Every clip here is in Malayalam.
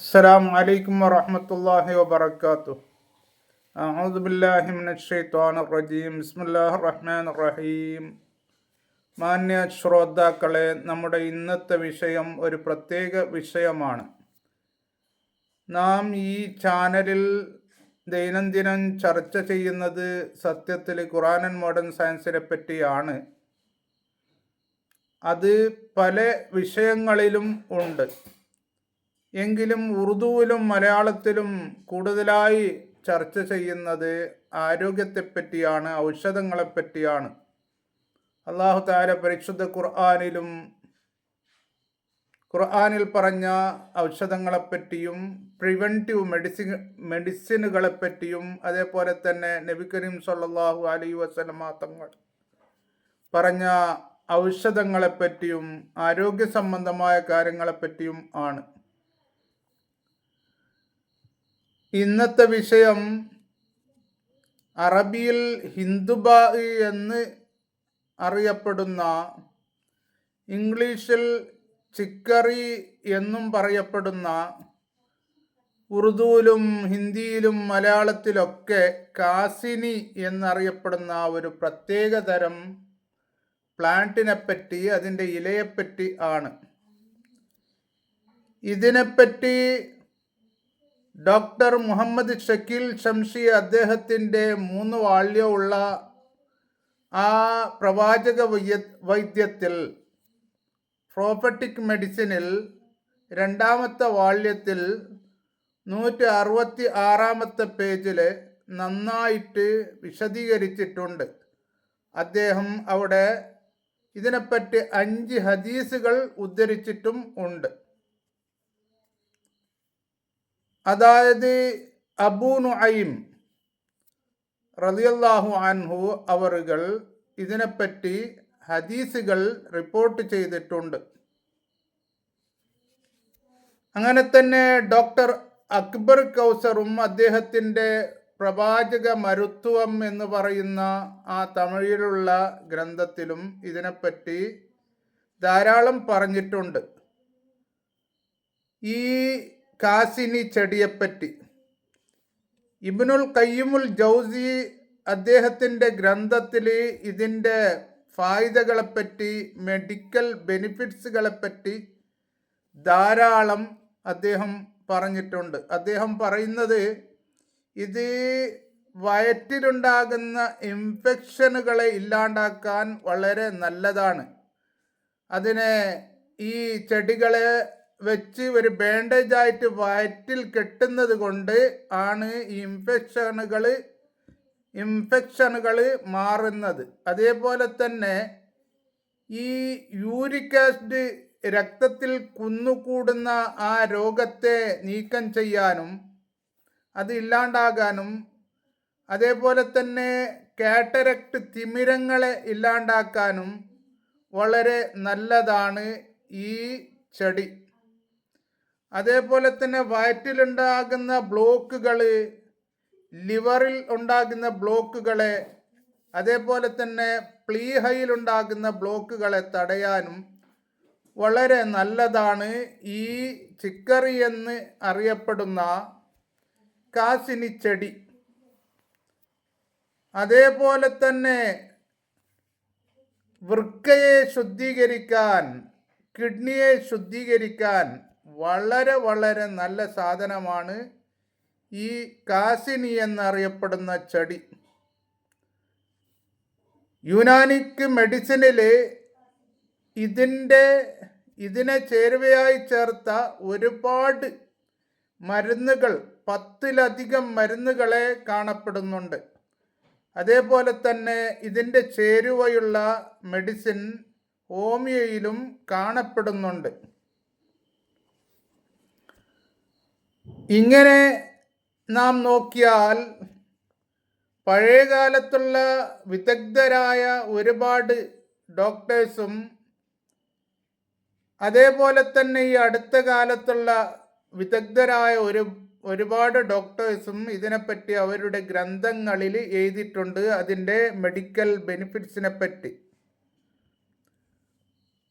السلام عليكم ورحمة الله وبركاته أعوذ بالله من الشيطان الرجيم بسم الله الرحمن الرحيم മാന്യ ശ്രോതാക്കളെ നമ്മുടെ ഇന്നത്തെ വിഷയം ഒരു പ്രത്യേക വിഷയമാണ് നാം ഈ ചാനലിൽ ദൈനംദിനം ചർച്ച ചെയ്യുന്നത് സത്യത്തിൽ ഖുറാൻ ആൻഡ് മോഡേൺ സയൻസിനെ പറ്റിയാണ് അത് പല വിഷയങ്ങളിലും ഉണ്ട് എങ്കിലും ഉറുദുവിലും മലയാളത്തിലും കൂടുതലായി ചർച്ച ചെയ്യുന്നത് ആരോഗ്യത്തെപ്പറ്റിയാണ് ഔഷധങ്ങളെപ്പറ്റിയാണ്. അള്ളാഹു താര പരിശുദ്ധ ഖുർആാനിലും ഖുർആാനിൽ പറഞ്ഞ ഔഷധങ്ങളെപ്പറ്റിയും പ്രിവെന്റീവ് മെഡിസിൻ മെഡിസിനുകളെപ്പറ്റിയും അതേപോലെ തന്നെ നബി കരീം സല്ലാഹു അലൈ വസ്ലം തങ്ങൾ പറഞ്ഞ ഔഷധങ്ങളെപ്പറ്റിയും ആരോഗ്യ സംബന്ധമായ കാര്യങ്ങളെപ്പറ്റിയും ആണ്. ഇന്നത്തെ വിഷയം അറബിയിൽ ഹിന്ദുബാ എന്ന് അറിയപ്പെടുന്ന ഇംഗ്ലീഷിൽ ചിക്കറി എന്നും പറയപ്പെടുന്ന ഉറുദുവിലും ഹിന്ദിയിലും മലയാളത്തിലൊക്കെ കാസിനി എന്നറിയപ്പെടുന്ന ഒരു പ്രത്യേക തരം പ്ലാന്റിനെപ്പറ്റി അതിന്റെ ഇലയെപ്പറ്റി ആണ്. ഇതിനെപ്പറ്റി ഡോക്ടർ മുഹമ്മദ് ഷക്കീൽ ഷംഷി അദ്ദേഹത്തിന്റെ മൂന്ന് വാള്യമുള്ള ആ പ്രവാചക വൈദ്യ വൈദ്യത്തിൽ പ്രോപ്പർട്ടിക് മെഡിസിനിൽ രണ്ടാമത്തെ വാള്യത്തിൽ നൂറ്റി അറുപത്തി ആറാമത്തെ പേജിൽ നന്നായിട്ട് വിശദീകരിച്ചിട്ടുണ്ട്. അദ്ദേഹം അവിടെ ഇതിനെപ്പറ്റി അഞ്ച് ഹദീസുകൾ ഉദ്ധരിച്ചിട്ടും ഉണ്ട്. അതായത് അബൂ നുഐം റളിയല്ലാഹു അൻഹു അവറുകൾ ഇതിനെപ്പറ്റി ഹദീസുകൾ റിപ്പോർട്ട് ചെയ്തിട്ടുണ്ട്. അങ്ങനെ തന്നെ ഡോക്ടർ അക്ബർ കൗസറും അദ്ദേഹത്തിന്റെ പ്രവാചക മരുത്വം എന്ന് പറയുന്ന ആ തമിഴിലുള്ള ഗ്രന്ഥത്തിലും ഇതിനെപ്പറ്റി ധാരാളം പറഞ്ഞിട്ടുണ്ട്. ഈ കാസിനി ചെടിയെപ്പറ്റി. ഇബിനുൽ കയ്യുമുൽ ജൗസി അദ്ദേഹത്തിന്റെ ഗ്രന്ഥത്തിൽ ഇതിന്റെ ഫായിദകളെപ്പറ്റി മെഡിക്കൽ ബെനിഫിറ്റ്സുകളെപ്പറ്റി ധാരാളം അദ്ദേഹം പറഞ്ഞിട്ടുണ്ട്. അദ്ദേഹം പറയുന്നത് ഇത് വയറ്റിലുണ്ടാകുന്ന ഇൻഫെക്ഷനുകളെ ഇല്ലാണ്ടാക്കാൻ വളരെ നല്ലതാണ്. അതിനെ ഈ ചെടികളെ വെച്ച് ഒരു ബാൻഡേജ് ആയിട്ട് വയറ്റിൽ കെട്ടുന്നത് കൊണ്ട് ആണ് ഈ ഇൻഫെക്ഷനുകൾ ഇൻഫെക്ഷനുകൾ മാറുന്നത്. അതേപോലെ തന്നെ ഈ യൂരിക് ആസിഡ് രക്തത്തിൽ കുന്നുകൂടുന്ന ആ രോഗത്തെ നീക്കം ചെയ്യാനും അത് ഇല്ലാണ്ടാകാനും അതേപോലെ തന്നെ കാറ്ററക്റ്റ് തിമിരങ്ങളെ ഇല്ലാണ്ടാക്കാനും വളരെ നല്ലതാണ് ഈ ചെടി. അതേപോലെ തന്നെ വയറ്റിലുണ്ടാകുന്ന ബ്ലോക്കുകൾ ലിവറിൽ ഉണ്ടാകുന്ന ബ്ലോക്കുകളെ അതേപോലെ തന്നെ പ്ലീഹയിൽ ഉണ്ടാകുന്ന ബ്ലോക്കുകളെ തടയാനും വളരെ നല്ലതാണ് ഈ ചിക്കറി എന്ന് അറിയപ്പെടുന്ന കാസിനി ചെടി. അതേപോലെ തന്നെ വൃക്കയെ ശുദ്ധീകരിക്കാൻ കിഡ്നിയെ ശുദ്ധീകരിക്കാൻ വളരെ വളരെ നല്ല സാധനമാണ് ഈ കാസിനി എന്നറിയപ്പെടുന്ന ചെടി. യുനാനിക്ക് മെഡിസിനിൽ ഇതിന്റെ ഇതിനെ ചേരുവയായി ചേർത്ത ഒരുപാട് മരുന്നുകൾ പത്തിലധികം മരുന്നുകളെ കാണപ്പെടുന്നുണ്ട്. അതേപോലെ തന്നെ ഇതിന്റെ ചേരുവയുള്ള മെഡിസിൻ ഹോമിയയിലും കാണപ്പെടുന്നുണ്ട്. ഇങ്ങനെ നാം നോക്കിയാൽ പഴയകാലത്തുള്ള വിദഗ്ധരായ ഒരുപാട് ഡോക്ടേഴ്സും അതേപോലെ തന്നെ ഈ അടുത്ത കാലത്തുള്ള വിദഗ്ധരായ ഒരു ഒരുപാട് ഡോക്ടേഴ്സും ഇതിനെപ്പറ്റി അവരുടെ ഗ്രന്ഥങ്ങളിൽ എഴുതിയിട്ടുണ്ട്. അതിന്റെ മെഡിക്കൽ ബെനിഫിറ്റ്സിനെ പറ്റി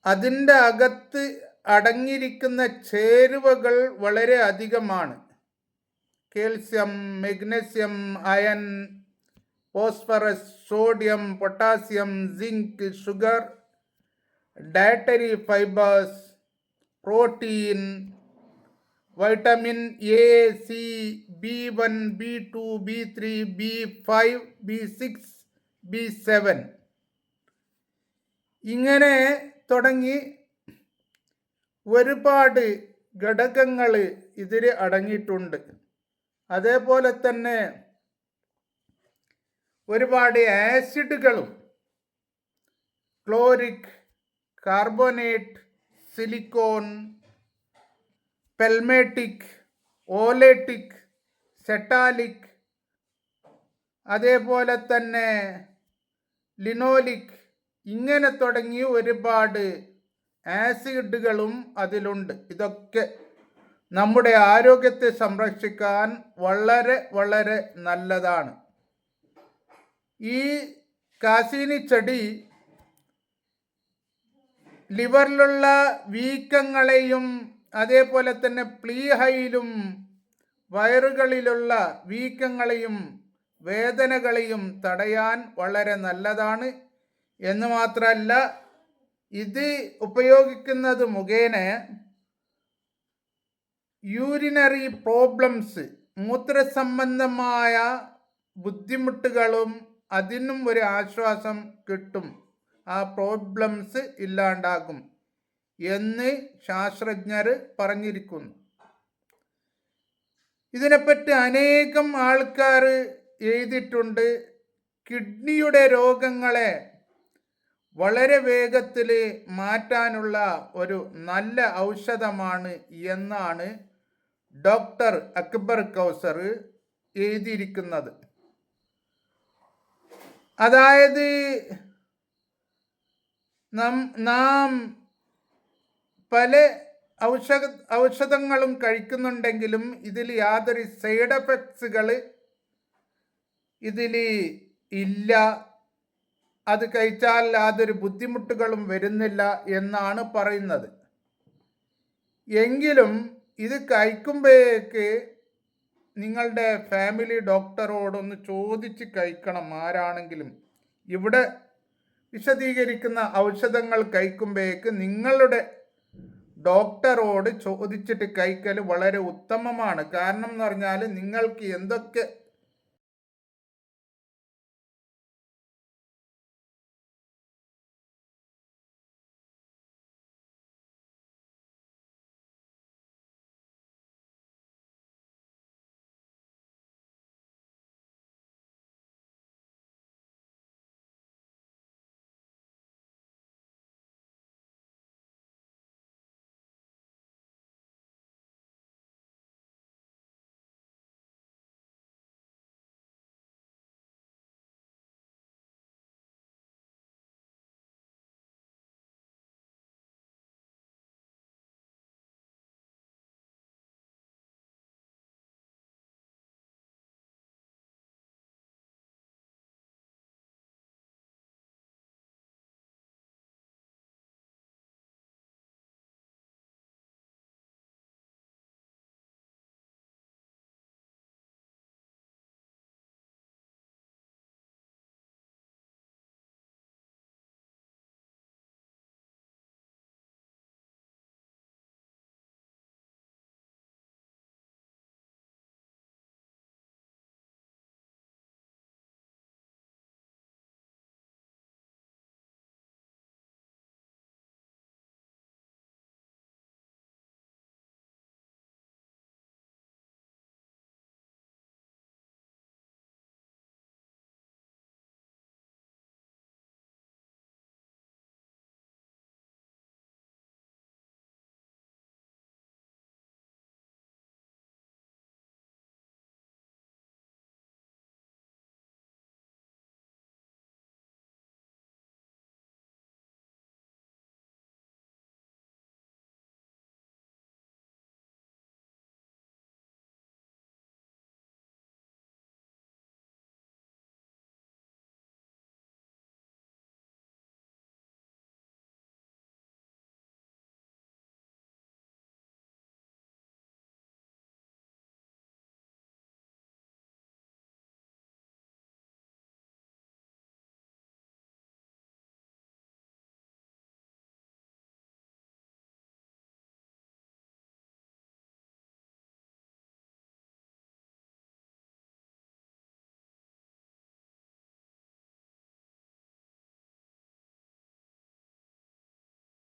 അതിന്റെ അകത്ത് അടങ്ങിയിരിക്കുന്ന ചേരുവകൾ വളരെ അധികമാണ്. Calcium magnesium iron phosphorus sodium potassium zinc sugar dietary fibres protein vitamin A C B one B two B three B five B six B seven. ഇങ്ങനെ തുടങ്ങി ഒരുപാട് ഘടകങ്ങൾ ഇതിൽ അടങ്ങിയിട്ടുണ്ട്. അതേപോലെ തന്നെ ഒരുപാട് ആസിഡുകളും chloric carbonate silicon palmitic oleic cetylic അതേപോലെ തന്നെ ലിനോലിക് ഇങ്ങനെ തുടങ്ങി ഒരുപാട് ആസിഡുകളും അതിലുണ്ട്. ഇതൊക്കെ നമ്മുടെ ആരോഗ്യത്തെ സംരക്ഷിക്കാൻ വളരെ വളരെ നല്ലതാണ്. ഈ കാസീനി ചെടി ലിവറിലുള്ള വീക്കങ്ങളെയും അതേപോലെ തന്നെ പ്ലീഹയിലും വയറുകളിലുള്ള വീക്കങ്ങളെയും വേദനകളെയും തടയാൻ വളരെ നല്ലതാണ്. എന്ന് മാത്രമല്ല ഇത് ഉപയോഗിക്കുന്നത് മുഖേന യൂരിനറി പ്രോബ്ലംസ് മൂത്രസംബന്ധമായ ബുദ്ധിമുട്ടുകളും അതിനും ഒരു ആശ്വാസം കിട്ടും. ആ പ്രോബ്ലംസ് ഇല്ലാണ്ടാകും എന്ന് ശാസ്ത്രജ്ഞർ പറഞ്ഞിരിക്കുന്നു. ഇതിനെപ്പറ്റി അനേകം ആൾക്കാർ എഴുതിയിട്ടുണ്ട്. കിഡ്നിയുടെ രോഗങ്ങളെ വളരെ വേഗത്തിൽ മാറ്റാനുള്ള ഒരു നല്ല ഔഷധമാണ് എന്നാണ് ഡോക്ടർ അക്ബർ കൗസർ എഴുതിയിരിക്കുന്നത്. അതായത് നം നാം പല ഔഷധ ഔഷധങ്ങളും കഴിക്കുന്നുണ്ടെങ്കിലും ഇതിൽ യാതൊരു സൈഡ് എഫക്ട്സുകൾ ഇതിൽ ഇല്ല. അത് കഴിച്ചാൽ യാതൊരു ബുദ്ധിമുട്ടുകളും വരുന്നില്ല എന്നാണ് പറയുന്നത്. എങ്കിലും ഇത് കഴിക്കുമ്പോഴേക്ക് നിങ്ങളുടെ ഫാമിലി ഡോക്ടറോടൊന്ന് ചോദിച്ച് കഴിക്കണം ആരാണെങ്കിലും. ഇവിടെ വിശദീകരിക്കുന്ന ഔഷധങ്ങൾ കഴിക്കുമ്പോഴേക്ക് നിങ്ങളുടെ ഡോക്ടറോട് ചോദിച്ചിട്ട് കഴിക്കൽ വളരെ ഉത്തമമാണ്. കാരണം എന്ന് പറഞ്ഞാൽ നിങ്ങൾക്ക് എന്തൊക്കെ